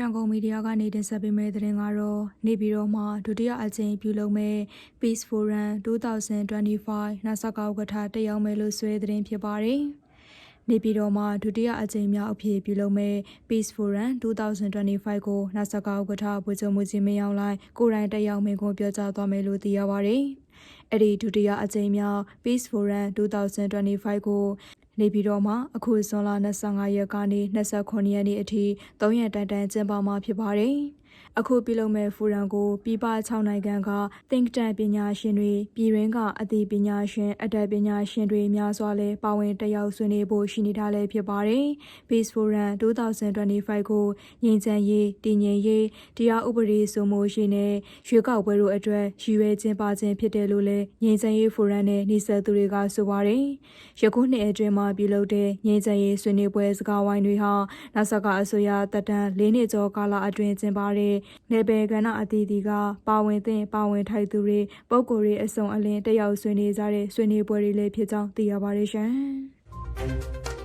ရှန်ကုန်မီဒီယာကနေတင်ဆက်ပေးမယ့်သတင်းကတော့နေပြည်တော်မှာဒုတိယအကြိမ်ပြုလုပ်မဲ့ Peace Forum 2025နာဆာကဥက္ကဋ္ဌတက်ရောက်မယ်လို့ဆွေးသတင်းဖြစ်ပါတယ်။နေပြည်တော်မှာဒုတိယအကြိမ်မြောက်အဖြစ်ပြုလုပ်မဲ့ Peace Forum 2025ကိုနာဆာကဥက္ကဋ္ဌဗိုလ်ချုပ်မှုကြီးမင်းအောင်လှိုင်ကိုယ်တိုင်တက်ရောက်မင်းကိုပြောကြားသွားမယ်လို့သိရပါတယ်။အဲ့ဒီဒုတိယအကြိမ်မြောက် Peace Forum 2025ကို နေပြည်တော်မှာအခုဇွန်လ25ရက်ကနေ29ရက်နေ့အထိ3ရက်တိုင်တိုင်ကျင်းပမှာဖြစ်ပါတယ်။အခုပြုလုပ်မဲ့ဖိုရမ်ကိုပြည်ပ6နိုင်ငံက think tank ပညာရှင်တွေပြည်တွင်းကအသိပညာရှင်အတတ်ပညာရှင်တွေများစွာလည်းပါဝင်တက်ရောက်ဆွေးနွေးဖို့ရှိနေတာလည်းဖြစ်ပါတယ်။ Peace Forum 2025ကိုငြိမ်းချမ်းရေးတည်ငြိမ်ရေးတရားဥပဒေစိုးမိုးရေးနဲ့ရွေးကောက်ပွဲတို့အတွက်ရည်ရွယ်ကျင်းပခြင်းဖြစ်တယ်လို့လည်းငြိမ်းချမ်းရေးဖိုရမ်နဲ့နှိစက်သူတွေကဆိုပါတယ်။ယခုနှစ်အတွင်းမှာပြုလုပ်တဲ့ငြိမ်းချမ်းရေးဆွေးနွေးပွဲစကားဝိုင်းတွေဟာနောက်ဆက်ကအစိုးရတပ်တန်း၄နှစ်ကျော်ကာလအတွင်းကျင်းပတဲ့နေပယ်ကဏ္ဍအသီးသီးကပါဝင်သင့်ပါဝင်ထိုက်သူတွေပုံကိုယ်တွေအစုံအလင်တက်ရောက်ဆွေးနွေးကြတဲ့ဆွေးနွေးပွဲတွေလည်းဖြစ်ကြောင်းသိရပါတယ်ရှင်။